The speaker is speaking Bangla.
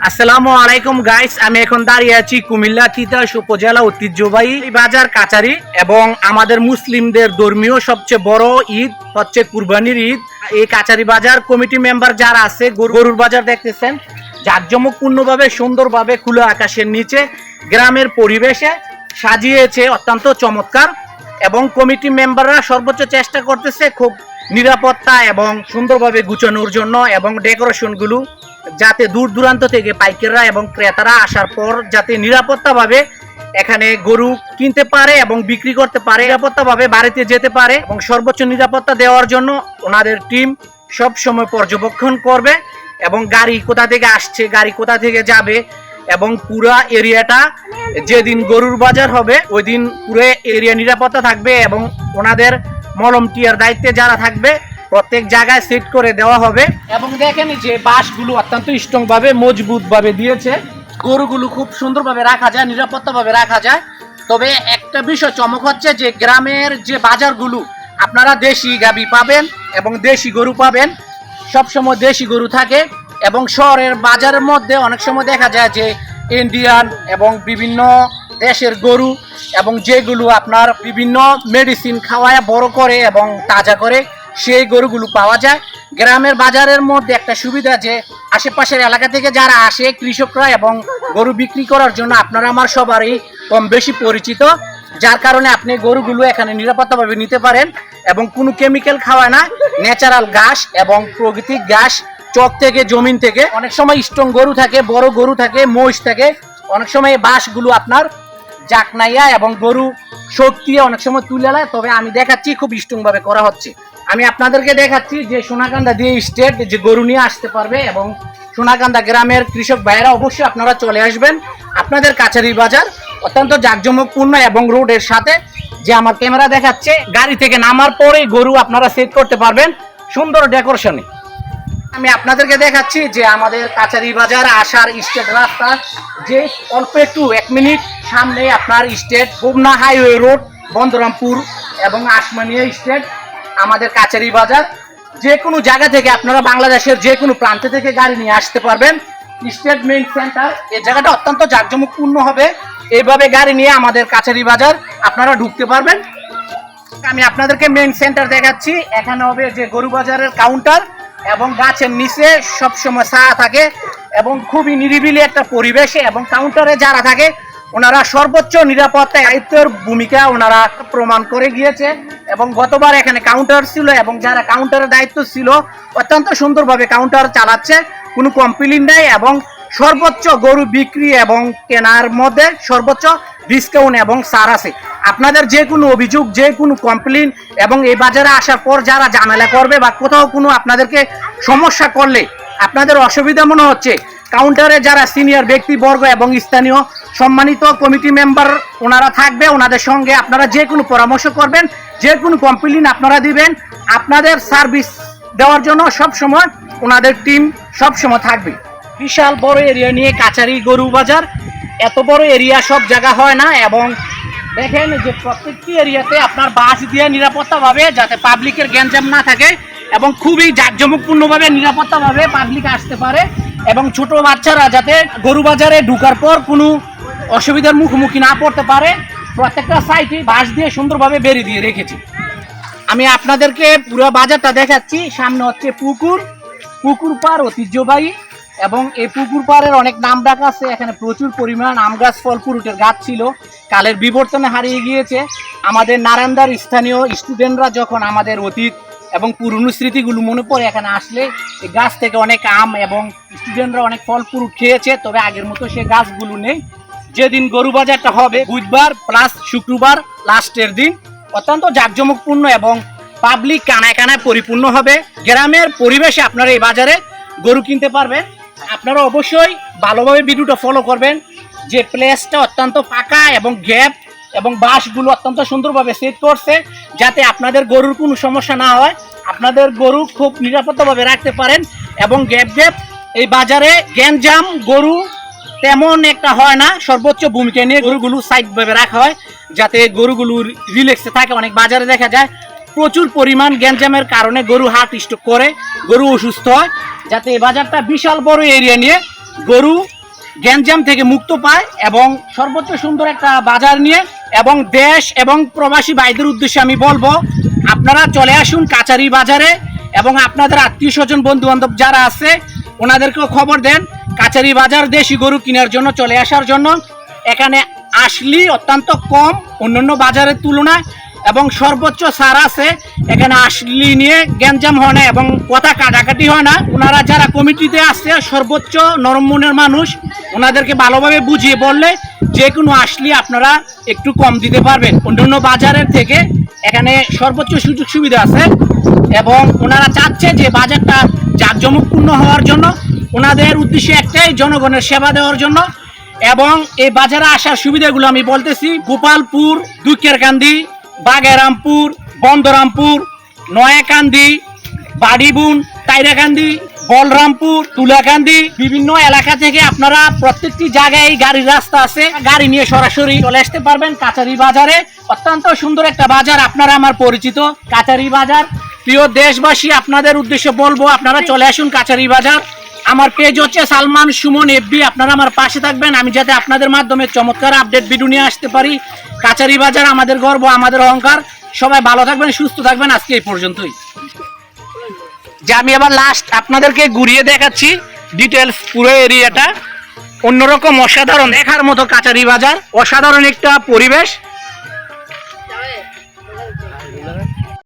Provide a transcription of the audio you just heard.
আসসালামু আলাইকুম গাইস আমি এখন দাঁড়িয়ে আছি কুমিল্লা তিতাস উপজেলা ঐতিহ্যবাহী বাজার কাচারি এবং আমাদের মুসলিমদের ধর্মীয় সবচেয়ে বড় ঈদ হচ্ছে কুরবানির ঈদ। এই কাচারি বাজার কমিটি মেম্বার যারা আছে, গরু- গরুর বাজার দেখতেছেন জাঁকজমকপূর্ণভাবে সুন্দরভাবে খোলা আকাশের নিচে গ্রামের পরিবেশে সাজিয়েছে অত্যন্ত চমৎকার এবং কমিটি মেম্বাররা সর্বোচ্চ চেষ্টা করতেছে খুব নিরাপত্তা এবং সুন্দরভাবে গুছানোর জন্য এবং ডেকোরেশনগুলো যাতে দূর দূরান্ত থেকে পাইকাররা এবং ক্রেতারা আসার পর যাতে নিরাপত্তাভাবে এখানে গরু কিনতে পারে এবং বিক্রি করতে পারে, নিরাপত্তাভাবে বাড়িতে যেতে পারে এবং সর্বোচ্চ নিরাপত্তা দেওয়ার জন্য ওনাদের টিম সব সময় পর্যবেক্ষণ করবে এবং গাড়ি কোথা থেকে আসছে, গাড়ি কোথা থেকে যাবে এবং পুরা এরিয়াটা যেদিন গরুর বাজার হবে ওই দিন পুরো এরিয়া নিরাপত্তা থাকবে এবং ওনাদের মলম টিয়ার দায়িত্বে যারা থাকবে প্রত্যেক জায়গায় সেট করে দেওয়া হবে। এবং দেখেন যে বাঁশগুলো অত্যন্ত স্ট্রং ভাবে মজবুত ভাবে দিয়েছে। গরুগুলো খুব সুন্দরভাবে রাখা যায়, নিরাপত্তাভাবে রাখা যায়। তবে একটা বিষয় চমক হচ্ছে যে, গ্রামের যে বাজারগুলো, আপনারা দেশি গাবি পাবেন এবং দেশি গরু পাবেন। সবসময় দেশি গরু থাকে এবং শহরের বাজারের মধ্যে অনেক সময় দেখা যায় যে ইন্ডিয়ান এবং বিভিন্ন দেশের গরু এবং যেগুলো আপনার বিভিন্ন মেডিসিন খাওয়ায় বড় করে এবং তাজা করে সেই গরুগুলো পাওয়া যায়। গ্রামের বাজারের মধ্যে একটা সুবিধা যে, আশেপাশের এলাকা থেকে যারা আসে কৃষকরা এবং গরু বিক্রি করার জন্য, আপনারা আমার সবারই কম বেশি পরিচিত, যার কারণে আপনি গরুগুলো এখানে নিরাপত্তাভাবে নিতে পারেন এবং কোনো কেমিক্যাল খাওয়ায় না। ন্যাচারাল ঘাস এবং প্রাকৃতিক ঘাস, চক থেকে, জমিন থেকে। অনেক সময় স্ট্রং গরু থাকে, বড় গরু থাকে, মহিষ থাকে। অনেক সময় বাঁশগুলো আপনার জাকনাইয়া এবং গরু শক্তি অনেক সময় তুলে নেয়, তবে আমি দেখাচ্ছি, খুব স্ট্রং ভাবে করা হচ্ছে। আমি আপনাদেরকে দেখাচ্ছি যে সোনাকান্দা দিয়ে স্টেট যে গরু নিয়ে আসতে পারবে এবং সোনাকান্দা গ্রামের কৃষক ভাইয়েরা অবশ্যই আপনারা চলে আসবেন আপনাদের কাছারি বাজার, অত্যন্ত জাঁকজমকপূর্ণ এবং রোডের সাথে যে আমার ক্যামেরা দেখাচ্ছে, গাড়ি থেকে নামার পরেই গরু আপনারা সেট করতে পারবেন সুন্দর ডেকোরেশনে। আমি আপনাদেরকে দেখাচ্ছি যে আমাদের কাছারি বাজার আসার স্টেট রাস্তা, যে অল্প একটু এক মিনিট সামনে আপনার স্টেট বুমনা হাইওয়ে রোড, বন্দরামপুর এবং আসমানিয়া স্টেট। আমাদের কাছারি বাজার। যে কোনো জায়গা থেকে আপনারা বাংলাদেশের যে কোনো প্রান্ত থেকে গাড়ি নিয়ে আসতে পারবেন। স্টেট মেইন সেন্টার এই জায়গাটা অত্যন্ত জাঁকজমকপূর্ণ হবে। এইভাবে গাড়ি নিয়ে আমাদের কাছারি বাজার। আপনারা ঢুকতে পারবেন। আমি আপনাদেরকে মেইন সেন্টার দেখাচ্ছি। এখানে হবে যে গরু বাজারের কাউন্টার এবং গাছের নিচে সবসময় ছায়া থাকে এবং খুবই নিরিবিলি একটা পরিবেশে এবং কাউন্টারে যারা থাকে, ওনারা সর্বোচ্চ নিরাপত্তা দায়িত্বের ভূমিকা ওনারা প্রমাণ করে গিয়েছে। এবং গতবার এখানে কাউন্টার ছিল এবং যারা কাউন্টারের দায়িত্ব ছিল, অত্যন্ত সুন্দরভাবে কাউন্টার চালাচ্ছে। কোনো কমপ্লেন নাই এবং সর্বোচ্চ গরু বিক্রি এবং কেনার মধ্যে সর্বোচ্চ ডিসকাউন্ট এবং সার আছে। আপনাদের যে কোনো অভিযোগ, যে কোনো কমপ্লেন এবং এই বাজারে আসার পর যারা জানালা করবে বা কোথাও কোনো আপনাদেরকে সমস্যা করলে আপনাদের অসুবিধা মনে হচ্ছে কাউন্টারে যারা সিনিয়র ব্যক্তিবর্গ এবং স্থানীয় সম্মানিত কমিটি মেম্বার ওনারা থাকবে, ওনাদের সঙ্গে আপনারা যে কোনো পরামর্শ করবেন, যে কোনো কমপ্লেন আপনারা দিবেন, আপনাদের সার্ভিস দেওয়ার জন্য সব সময় ওনাদের টিম সব সময় থাকবে। বিশাল বড় এরিয়া নিয়ে কাচারি গরু বাজার, এত বড় এরিয়া সব জায়গা হয় না এবং দেখেন যে প্রত্যেকটি এরিয়াতে আপনার বাস দিয়ে নিরাপত্তাভাবে যাতে পাবলিকের গ্যাঞ্জাম না থাকে এবং খুবই জাঁকজমকপূর্ণভাবে নিরাপত্তাভাবে পাবলিক আসতে পারে। এবং ছোট বাচ্চারা যাতে গরু বাজারে ঢুকার পর কোনো অসুবিধার মুখোমুখি না পড়তে পারে, প্রত্যেকটা সাইটে বাঁশ দিয়ে সুন্দরভাবে বেরিয়ে দিয়ে রেখেছি। আমি আপনাদেরকে পুরো বাজারটা দেখাচ্ছি। সামনে হচ্ছে পুকুর। পুকুর পার ঐতিহ্যবাহী এবং এই পুকুর পাড়ের অনেক নাম ডাক আছে। এখানে প্রচুর পরিমাণ আম গাছ, ফল ফ্রুটের গাছ ছিল। কালের বিবর্তনে হারিয়ে গিয়েছে। আমাদের নারায়ণদার স্থানীয় স্টুডেন্টরা যখন আমাদের অতীত এবং পুরনো স্মৃতিগুলো মনে পড়ে। এখানে আসলে এই গাছ থেকে অনেক আম এবং স্টুডেন্টরা অনেক ফল ফ্রুট খেয়েছে, তবে আগের মতো সে গাছগুলো নেই। যেদিন গরু বাজারটা হবে, বুধবার প্লাস শুক্রবার লাস্টের দিন অত্যন্ত জাঁকজমকপূর্ণ এবং পাবলিক কানায় কানায় পরিপূর্ণ হবে। গ্রামের পরিবেশে আপনারা এই বাজারে গরু কিনতে পারবেন। আপনারা অবশ্যই ভালোভাবে ভিডিওটা ফলো করবেন। যে প্লেসটা অত্যন্ত ফাঁকা এবং গ্যাপ এবং বাঁশগুলো অত্যন্ত সুন্দরভাবে সেট করছে যাতে আপনাদের গরুর কোনো সমস্যা না হয়। আপনাদের গরু খুব নিরাপত্তাভাবে রাখতে পারেন এবং গ্যাপ গ্যাপ এই বাজারে গ্যাঞ্জাম গরু তেমন একটা হয় না। সর্বোচ্চ ভূমিকা নিয়ে গরুগুলো সাইডভাবে রাখা হয় যাতে গরুগুলো রিল্যাক্সে থাকে। অনেক বাজারে দেখা যায় প্রচুর পরিমাণ গ্যাঞ্জামের কারণে গরু হার্ট স্ট্রোক করে, গরু অসুস্থ হয়। যাতে এই বাজারটা বিশাল বড় এরিয়া নিয়ে গরু গ্যাঞ্জাম থেকে মুক্ত পায় এবং সর্বোচ্চ সুন্দর একটা বাজার নিয়ে এবং দেশ এবং প্রবাসী ভাইদের উদ্দেশ্যে আমি বলব, আপনারা চলে আসুন কাচারি বাজারে এবং আপনাদের আত্মীয় স্বজন বন্ধু বান্ধব যারা আছে, ওনাদেরকেও খবর দেন কাচারি বাজার দেশি গরু কেনার জন্য, চলে আসার জন্য। এখানে আসলি অত্যন্ত কম, অন্যান্য বাজারের তুলনায় এবং সর্বোচ্চ সার আছে, এখানে আসলি নিয়ে গ্যাঞ্জাম হয় না এবং কথা কাটাকাটি হয় না। ওনারা যারা কমিটিতে আসছে সর্বোচ্চ নরম মনের মানুষ ওনাদেরকে ভালোভাবে বুঝিয়ে বললে যে কোনো আসলি আপনারা একটু কম দিতে পারবেন। অন্যান্য বাজারের থেকে এখানে সর্বোচ্চ সুযোগ সুবিধা আছে এবং ওনারা চাচ্ছে যে বাজারটা জাঁকজমকপূর্ণ হওয়ার জন্য ওনাদের উদ্দেশ্য একটাই জনগণের সেবা দেওয়ার জন্য এবং এই বাজারে আসার সুবিধাগুলো আমি বলতেছি, গোপালপুর দুকেরকান্দি বাগেরামপুর, বন্দরামপুর, নয়াকান্দি, বাড়িবুন, টাইরাকান্দি, বলরামপুর, তুলাকান্দি, বিভিন্ন এলাকা থেকে আপনারা প্রত্যেকটি জায়গায় গাড়ির রাস্তা আছে। গাড়ি নিয়ে সরাসরি চলে আসতে পারবেন কাচারি বাজারে। অত্যন্ত সুন্দর একটা বাজার আপনারা আমার পরিচিত, কাচারি বাজার। প্রিয় দেশবাসী, আপনাদের উদ্দেশ্যে বলব, আপনারা চলে আসুন কাচারি বাজার। আমার পেজ হচ্ছে সালমান সুমন এফবি আপনারা আমার পাশে থাকবেন। আমি যাতে আপনাদের মাধ্যমে চমৎকার আপডেট ভিডিও নিয়ে আসতে পারি। কাচারি বাজার, আমাদের গর্ব, আমাদের অহংকার। সবাই ভালো থাকবেন, সুস্থ থাকবেন। আজকে এই পর্যন্তই। যে আমি আবার লাস্ট আপনাদেরকে ঘুরিয়ে দেখাচ্ছি ডিটেলস পুরো এরিয়াটা অন্যরকম অসাধারণ, দেখার মতো কাচারি বাজার, অসাধারণ একটা পরিবেশ।